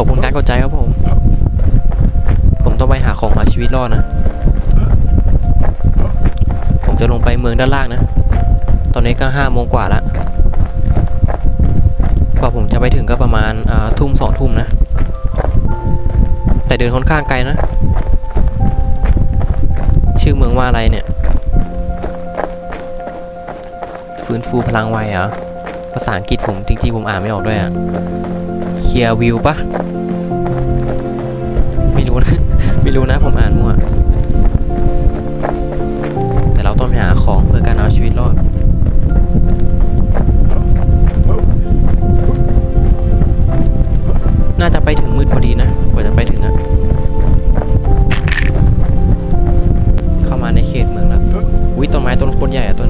อบคุณการกดใจครับผม ผมต้องไปหาของมาชีวิตรอดนะ ผมจะลงไปเมืองด้านล่างนะ ตอนนี้ก็ห้าโมงกว่าแล้วกว่าผมจะไปถึงก็ประมาณาทุ่มสองทุ่มนะ แต่เดินค่อนข้างไกลนะ ชื่อเมืองว่าอะไรเนี่ย ฟื้นฟูพลังวัยเหรอภาษาอังกฤษผมจริงๆผมอ่านไม่ออกด้วยอะเคลียร์วิวปะ รู้นะ ไม่รู้นะผมอ่านมั่ว แต่เราต้องไปหาของเพื่อการเอาชีวิตรอดน่าจะไปถึงมืดพอดีนะ กว่าจะไปถึงอะเข้ามาในเขตเมืองแล้วอุ้ยต้นไม้ต้นคนใหญ่อะต้น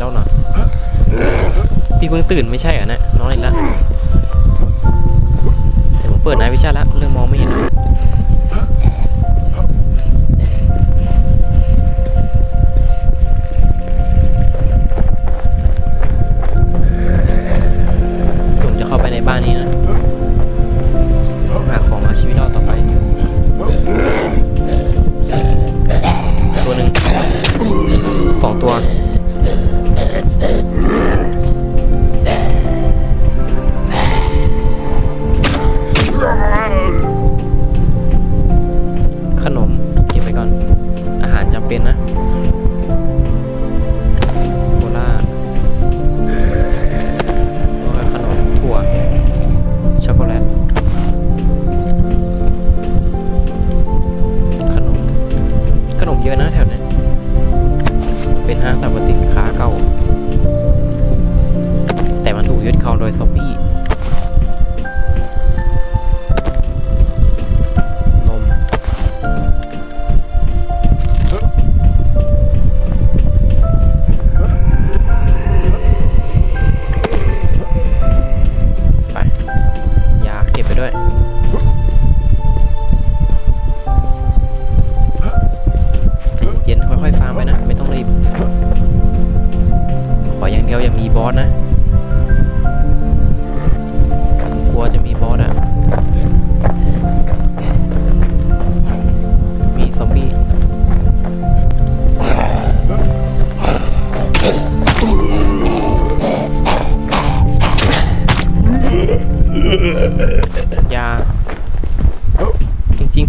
แล้วเนาะพี่เพิ่งตื่นไม่ใช่เหรอเนะนอนอีกแล้วแต่ผมเปิดนายวิชาแล้วเรื่องมองไม่เห็น โคลาแล้วก็ขนมถั่ว ช็อกโกแลต ขนม ขนมเยอะนะแถวนี้เป็นห้างสรรพสินค้าเก่า แต่มันถูกยึดครองโดยซอมบี้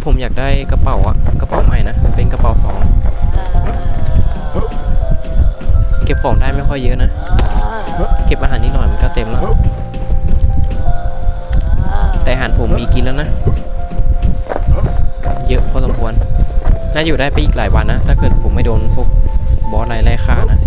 ผมอยากได้กระเป๋าอะกระเป๋าใหม่นะ เป็นกระเป๋าสอง เก็บของได้ไม่ค่อยเยอะนะ เก็บอาหารนิดหน่อยมันก็เต็มแล้ว แต่อาหารผมมีกินแล้วนะ เยอะพอสมควร น่าอยู่ได้ไปอีกหลายวันนะ ถ้าเกิดผมไม่โดนพวกบอสอะไรไล่ฆ่านะ